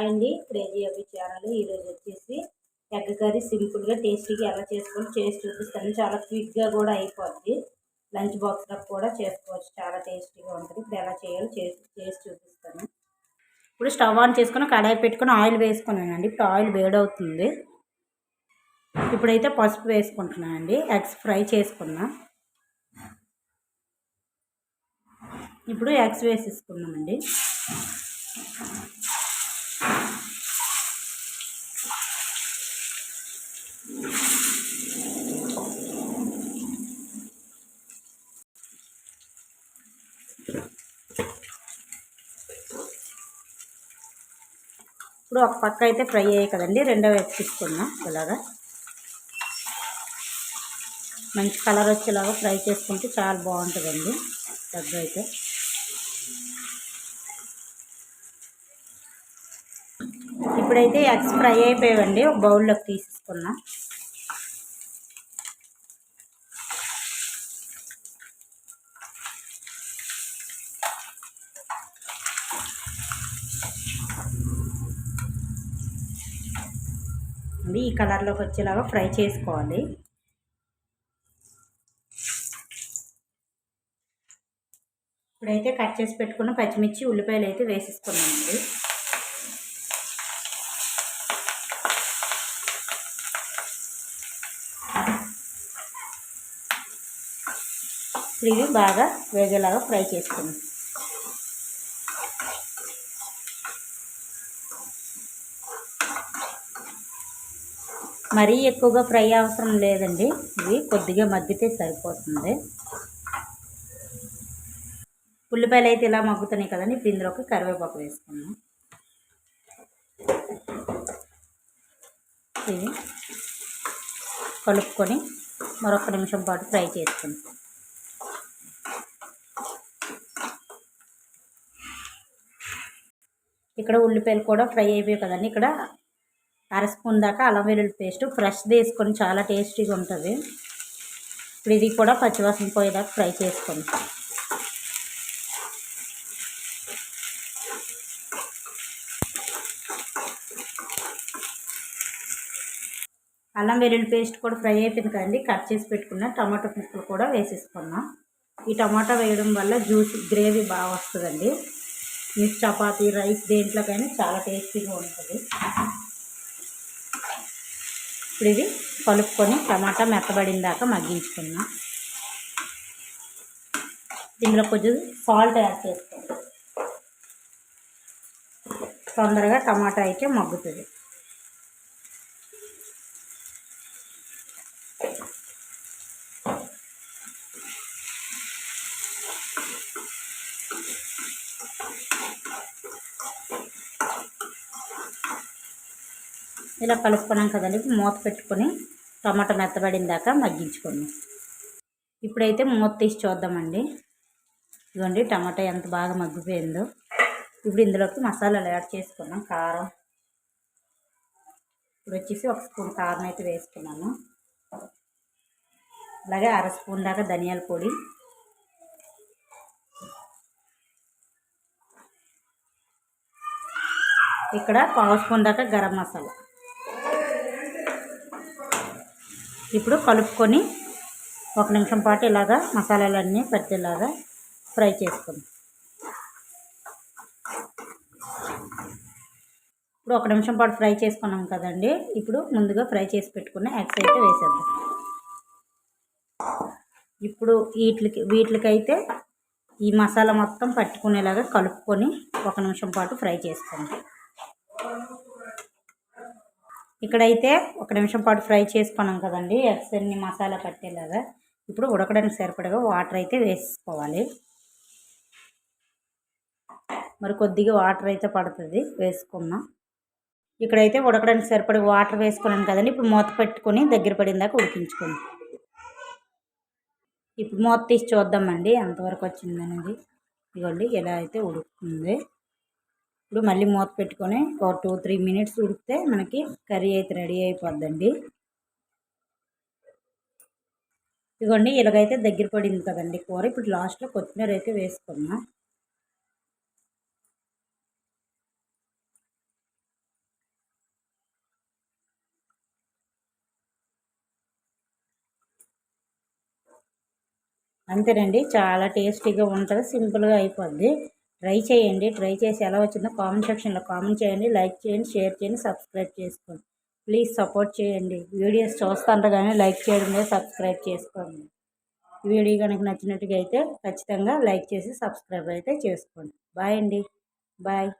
అండి క్రేజీ అవి ఛానల్ ఈరోజు వచ్చేసి ఎగ్ కర్రీ సింపుల్గా టేస్టీగా ఎలా చేసుకోవాలి చేసి చూపిస్తాను. చాలా క్విక్గా కూడా అయిపోద్ది. లంచ్ బాక్స్లో కూడా చేసుకోవచ్చు. చాలా టేస్టీగా ఉంటుంది. ఇప్పుడు ఎలా చేయాలో చేసి చేసి చూపిస్తాను. ఇప్పుడు స్టవ్ ఆన్ చేసుకుని కడాయి పెట్టుకొని ఆయిల్ వేసుకున్నానండి. ఇప్పుడు ఆయిల్ వేడవుతుంది. ఇప్పుడైతే పసుపు వేసుకుంటున్నానండి. ఎగ్స్ ఫ్రై చేసుకున్నా. ఇప్పుడు ఎగ్స్ వేసేసుకున్నామండి. ఇప్పుడు ఒక పక్క అయితే ఫ్రై అయ్యాయి కదండి రెండో వైపు తీసుకున్నాం ఇలాగా. మంచి కలర్ వచ్చేలాగా ఫ్రై చేసుకుంటే చాలా బాగుంటుందండి దగ్గర అయితే. ఇప్పుడైతే ఎగ్స్ ఫ్రై అయిపోయావండి ఒక బౌల్లోకి తీసేసుకున్నాం ఈ కలర్లోకి వచ్చేలాగా ఫ్రై చేసుకోవాలి. ఇప్పుడైతే కట్ చేసి పెట్టుకున్న పచ్చిమిర్చి ఉల్లిపాయలు అయితే వేసేసుకున్నామండి. ఇవి బాగా వేగేలాగా ఫ్రై చేసుకున్నాం మరీ ఎక్కువగా ఫ్రై అవసరం లేదండి. ఇవి కొద్దిగా మగ్గితే సరిపోతుంది. ఉల్లిపాయలు అయితే ఇలా మగ్గుతున్నాయి కదండి. ఇప్పుడు ఇందులోకి కరివేపాకు వేసుకున్నాం ఇది కలుపుకొని మరొక నిమిషం పాటు ఫ్రై చేసుకుంటాం ఇక్కడ ఉల్లిపాయలు కూడా ఫ్రై అయిపోయాయి కదండి. ఇక్కడ అర స్పూన్ దాకా అల్లం వెల్లుల్లి పేస్ట్ ఫ్రెష్ తీసుకొని చాలా టేస్టీగా ఉంటుంది. ఇప్పుడు ఇది కూడా పచ్చివాసన పోయేదాకా ఫ్రై చేసుకుంటాం అల్లం వెల్లుల్లి పేస్ట్ కూడా ఫ్రై అయిపోయింది కదండి. కట్ చేసి పెట్టుకున్న టమాటో ముక్కలు కూడా వేసేసుకున్నాం. ఈ టమాటా వేయడం వల్ల జ్యూస్ గ్రేవీ బాగా వస్తుందండి. మీకు చపాతీ రైస్ దేంట్లోకైనా చాలా టేస్టీగా ఉంటుంది. ఇప్పుడు ఇది కలుపుకొని టమాటా మెత్తబడిన దాకా మగ్గించుకున్నాం దీనిలో కొంచెం సాల్ట్ యాడ్ చేసుకోండి. తొందరగా టమాటా అయితే మగ్గుతుంది. ఇలా కలుపుకున్నాం కదండి. మూత పెట్టుకొని టమాటా మెత్తబడిన దాకా మగ్గించుకున్నాం ఇప్పుడైతే మూత తీసి చూద్దామండి. ఇదిగోండి టమాటా ఎంత బాగా మగ్గిపోయిందో. ఇప్పుడు ఇందులోకి మసాలాలు యాడ్ చేసుకున్నాం. కారం. ఇప్పుడు వచ్చేసి ఒక స్పూన్ కారం అయితే వేసుకున్నాను. అలాగే అర స్పూన్ దాకా ధనియాల పొడి. ఇక్కడ పావు స్పూన్ దాకా గరం మసాలా. ఇప్పుడు కలుపుకొని ఒక నిమిషం పాటు ఇలాగా మసాలాలన్నీ పట్టేలాగా ఫ్రై చేసుకుందాం. ఇప్పుడు ఒక నిమిషం పాటు ఫ్రై చేసుకున్నాం కదండి. ఇప్పుడు ముందుగా ఫ్రై చేసి పెట్టుకున్న ఎగ్స్ అయితే వేసేద్దాం. ఇప్పుడు వీటికి వీటికైతే ఈ మసాలా మొత్తం పట్టుకునేలాగా కలుపుకొని ఒక నిమిషం పాటు ఫ్రై చేసుకోండి ఇక్కడైతే ఒక నిమిషం పాటు ఫ్రై చేసుకున్నాం కదండి. ఎగ్స్ అన్ని మసాలా పట్టేలాగా. ఇప్పుడు ఉడకడానికి సరిపడగా వాటర్ అయితే వేసుకోవాలి. మరి కొద్దిగా వాటర్ అయితే పడుతుంది. వేసుకున్నాం ఇక్కడైతే ఉడకడానికి సరిపడే వాటర్ వేసుకున్నాను కదండి. ఇప్పుడు మూత పెట్టుకొని దగ్గర పడిన దాకా ఉడికించుకోండి ఇప్పుడు మూత తీసి చూద్దామండి. ఎంతవరకు వచ్చిందనేది. ఇదిగోండి ఎలా అయితే ఉడుకుతుంది. ఇప్పుడు మళ్ళీ మూత పెట్టుకొని ఒక టూ త్రీ మినిట్స్ ఉడికితే మనకి కర్రీ అయితే రెడీ అయిపోద్దండి. ఇదిగోండి ఇలాగైతే దగ్గర పడింది కదండి కూర. ఇప్పుడు లాస్ట్లో కొత్తిమీర అయితే వేసుకున్నాం అంతేనండి చాలా టేస్టీగా ఉంటుంది సింపుల్గా అయిపోద్ది. ట్రై చేయండి. ట్రై చేసి ఎలా వచ్చిందో కామెంట్ సెక్షన్లో కామెంట్ చేయండి. లైక్ చేయండి షేర్ చేయండి సబ్స్క్రైబ్ చేసుకోండి. ప్లీజ్ సపోర్ట్ చేయండి. వీడియోస్ చూస్తుంటే కానీ లైక్ చేయడం లేదు సబ్స్క్రైబ్ చేసుకోండి. వీడియో కనుక నచ్చినట్టుగా అయితే ఖచ్చితంగా లైక్ చేసి సబ్స్క్రైబ్ అయితే చేసుకోండి. బాయ్ అండి. బాయ్.